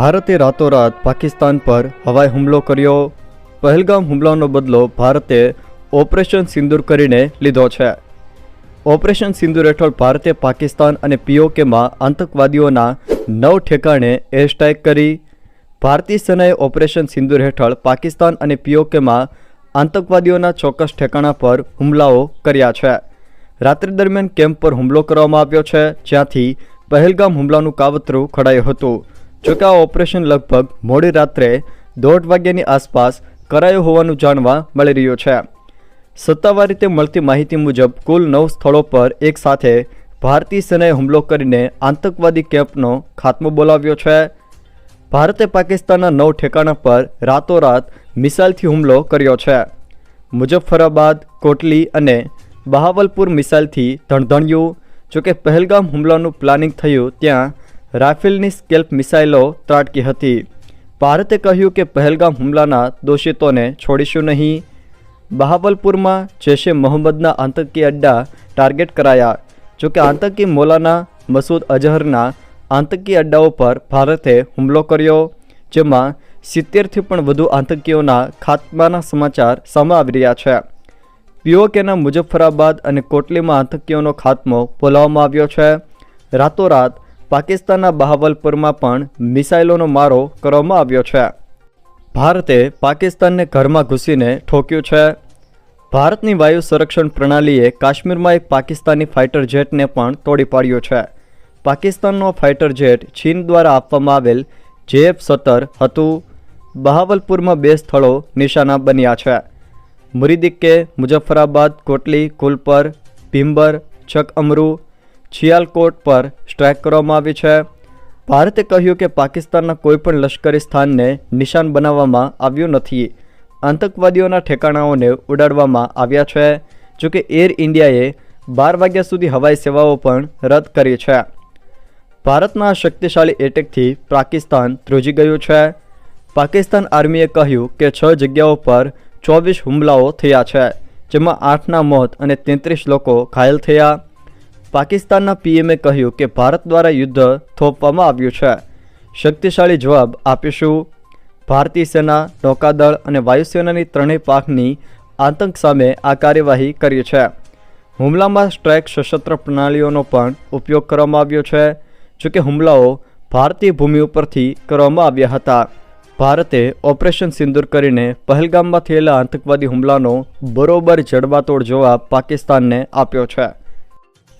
ભારતે રાતોરાત પાકિસ્તાન પર હવાઈ હુમલો કર્યો. પહેલગામ હુમલાનો બદલો ભારતે ઓપરેશન સિંદૂર કરીને લીધો છે. ઓપરેશન સિંદૂર હેઠળ ભારતે પાકિસ્તાન અને પીઓકેમાં આતંકવાદીઓના નવ ઠેકાણે એર સ્ટ્રાઇક કરી. ભારતીય સેનાએ ઓપરેશન સિંદૂર હેઠળ પાકિસ્તાન અને પીઓકેમાં આતંકવાદીઓના ચોક્કસ ઠેકાણા પર હુમલાઓ કર્યા છે. રાત્રિ દરમિયાન કેમ્પ પર હુમલો કરવામાં આવ્યો છે, જ્યાંથી પહેલગામ હુમલાનું કાવતરું ખડાયું હતું. જોકે આ ઓપરેશન લગભગ મોડી રાત્રે દોઢ વાગ્યાની આસપાસ કરાયું હોવાનું જાણવા મળી રહ્યું છે. સત્તાવાર રીતે મળતી માહિતી મુજબ, કુલ નવ સ્થળો પર એક સાથે ભારતીય સેનાએ હુમલો કરીને આતંકવાદી કેમ્પનો ખાત્મો બોલાવ્યો છે. ભારતે પાકિસ્તાનના નવ ઠેકાણા પર રાતોરાત મિસાઇલથી હુમલો કર્યો છે. મુઝફ્ફરાબાદ, કોટલી અને બહાવલપુર મિસાઇલથી ધણધણ્યું. જોકે પહેલગામ હુમલાનું પ્લાનિંગ થયું ત્યાં રાફેલની સ્કેલ્પ મિસાઇલો ત્રાટકી હતી. ભારતે કહ્યું કે પહેલગામ હુમલાના દોષિતોને છોડીશું નહીં. બહાવલપુરમાં જૈશે મોહમ્મદના આતંકી અડ્ડા ટાર્ગેટ કરાયા. જોકે આતંકી મૌલાના મસૂદ અઝહરના આતંકી અડ્ડાઓ પર ભારતે હુમલો કર્યો, જેમાં સિત્તેરથી પણ વધુ આતંકીઓના ખાત્માના સમાચાર સામે આવી રહ્યા છે. પીઓકેના મુઝફ્ફરાબાદ અને કોટલીમાં આતંકીઓનો ખાત્મો બોલાવવામાં આવ્યો છે. રાતોરાત પાકિસ્તાનના બહાવલપુરમાં પણ મિસાઇલોનો મારો કરવામાં આવ્યો છે. ભારતે પાકિસ્તાનને ઘરમાં ઘૂસીને ઠોક્યું છે. ભારતની વાયુ સંરક્ષણ પ્રણાલીએ કાશ્મીરમાં એક પાકિસ્તાની ફાઇટર જેટને પણ તોડી પાડ્યો છે. પાકિસ્તાનનો ફાઇટર જેટ ચીન દ્વારા આપવામાં આવેલ જેએફ સત્તર હતું. બહાવલપુરમાં બે સ્થળો નિશાના બન્યા છે. મુરીદિક્કે, મુઝફ્ફરાબાદ, કોટલી, કુલપર, ભીમ્બર ચક અમરુ છિયાલકોટ પર સ્ટ્રાઇક કરવામાં આવી છે. ભારતે કહ્યું કે પાકિસ્તાનના કોઈપણ લશ્કરી સ્થાનને નિશાન બનાવવામાં આવ્યું નથી. આતંકવાદીઓના ઠેકાણાઓને ઉડાડવામાં આવ્યા છે. જોકે એર ઇન્ડિયાએ બાર વાગ્યા સુધી હવાઈ સેવાઓ પણ રદ કરી છે. ભારતના શક્તિશાળી એટેકથી પાકિસ્તાન ધ્રુજી ગયું છે. પાકિસ્તાન આર્મીએ કહ્યું કે છ જગ્યાઓ પર ચોવીસ હુમલાઓ થયા છે, જેમાં આઠના મોત અને તેત્રીસ લોકો ઘાયલ થયા. પાકિસ્તાનના પીએમએ કહ્યું કે ભારત દ્વારા યુદ્ધ થોપવામાં આવ્યું છે. શક્તિશાળી જવાબ આપીશું. ભારતીય સેના, નૌકાદળ અને વાયુસેનાની ત્રણેય પાકની આતંક સામે આ કાર્યવાહી કરી છે. હુમલામાં સ્ટ્રાઇક સશસ્ત્ર પ્રણાલીઓનો પણ ઉપયોગ કરવામાં આવ્યો છે, જોકે હુમલાઓ ભારતીય ભૂમિ ઉપરથી કરવામાં આવ્યા હતા. ભારતે ઓપરેશન સિંદૂર કરીને પહેલગામમાં થયેલા આતંકવાદી હુમલાનો બરોબર જડબાતોડ જવાબ પાકિસ્તાનને આપ્યો છે.